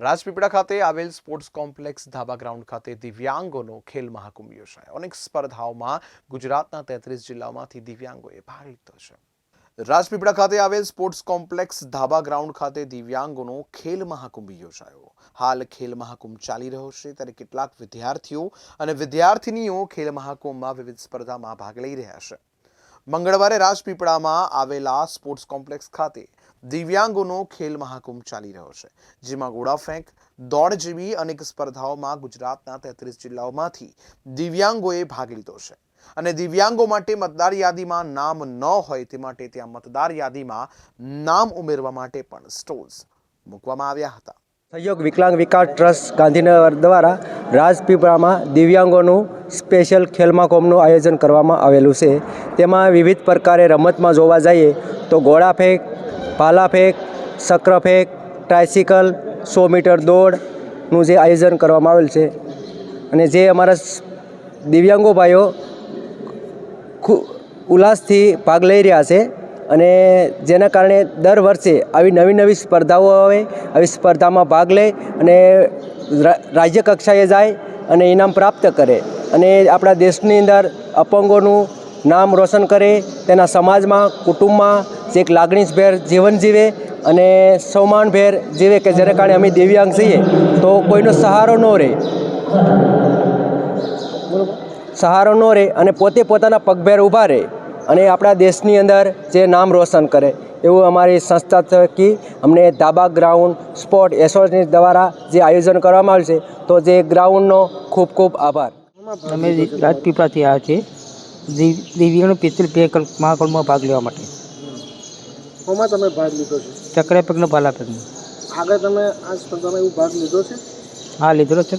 રાજપીપળા ખાતે આવેલ sports complex ધાબા ગ્રાઉન્ડ ખાતે દિવ્યાંગોનો ખેલ મહાકુંભ યોજાયો. અનેક સ્પર્ધાઓમાં ગુજરાતના તેત્રીસ જિલ્લાઓમાંથી દિવ્યાંગોએ ભાગ લીધો છે. રાજપીપળા ખાતે આવેલ સ્પોર્ટ્સ કોમ્પ્લેક્સ ધાબા ગ્રાઉન્ડ ખાતે દિવ્યાંગોનો ખેલ મહાકુંભ યોજાયો. હાલ ખેલ મહાકુંભ ચાલી રહ્યો છે. ત્યારે કેટલાક વિદ્યાર્થીઓ અને વિદ્યાર્થિનીઓ ખેલ મહાકુંભમાં વિવિધ સ્પર્ધામાં ભાગ લઈ રહ્યા છે. મંગળવારે રાજપીપળામાં આવેલા સ્પોર્ટ્સ કોમ્પ્લેક્સ ખાતે દિવ્યાંગોનો ખેલ મહાકુંભ ચાલી રહ્યો છે, જેમાં ગોળા ફેંક, દોડ જેવી અનેક સ્પર્ધાઓમાં ગુજરાતના તેત્રીસ જિલ્લાઓમાંથી દિવ્યાંગોએ ભાગ લીધો છે. અને દિવ્યાંગો માટે મતદાર યાદીમાં નામ ન હોય તે માટે ત્યાં મતદાર યાદીમાં નામ ઉમેરવા માટે પણ સ્ટોલ્સ મૂકવામાં આવ્યા હતા. સહયોગ વિકલાંગ વિકાસ ટ્રસ્ટ ગાંધીનગર દ્વારા રાજપીપળામાં દિવ્યાંગોનું સ્પેશિયલ ખેલ મહાકુંભનું આયોજન કરવામાં આવેલું છે. તેમાં વિવિધ પ્રકારે રમતમાં જોવા જઈએ તો ગોળા ફેંક ભાલા ફેંક ચક્ર ફેંક ટ્રાયસિકલ સો મીટર દોડનું જે આયોજન કરવામાં આવેલ છે. અને જે અમારા દિવ્યાંગો ભાઈઓ ઉલ્લાસથી ભાગ લઈ રહ્યા છે અને જેના કારણે દર વર્ષે આવી નવી નવી સ્પર્ધાઓ આવે, આવી સ્પર્ધામાં ભાગ લે અને રાજ્ય કક્ષાએ જાય અને ઇનામ પ્રાપ્ત કરે. અને આપણા દેશની અંદર અપંગોનું નામ રોશન કરે, તેના સમાજમાં, કુટુંબમાં જે એક લાગણીભેર જીવન જીવે અને સૌમાનભેર જીવે કે જેના કારણે અમે દિવ્યાંગ છીએ, તો કોઈનો સહારો ન રહે. સહારો ન રહે અને પોતે પોતાના પગભેર ઊભા રહે અને આપણા દેશની અંદર જે નામ રોશન કરે, એવું અમારી સંસ્થા થકી અમને ધાબા ગ્રાઉન્ડ સ્પોર્ટ એસોસિએશન દ્વારા જે આયોજન કરવામાં આવ્યું છે, તો જે ગ્રાઉન્ડનો ખૂબ ખૂબ આભાર. અમે રાજપીપળાથી આવ્યા છીએ. દિવ- દિવ્યાંગ પિત્તલ બે મહાકુંભમાં ભાગ લેવા માટે. કોમાં તમે ભાગ લીધો છે? ચક્ર પગનો ભાલા પગનો આગળ તમે આ સ્પર્ધામાં એવું ભાગ લીધો છે? હા લીધેલો છે.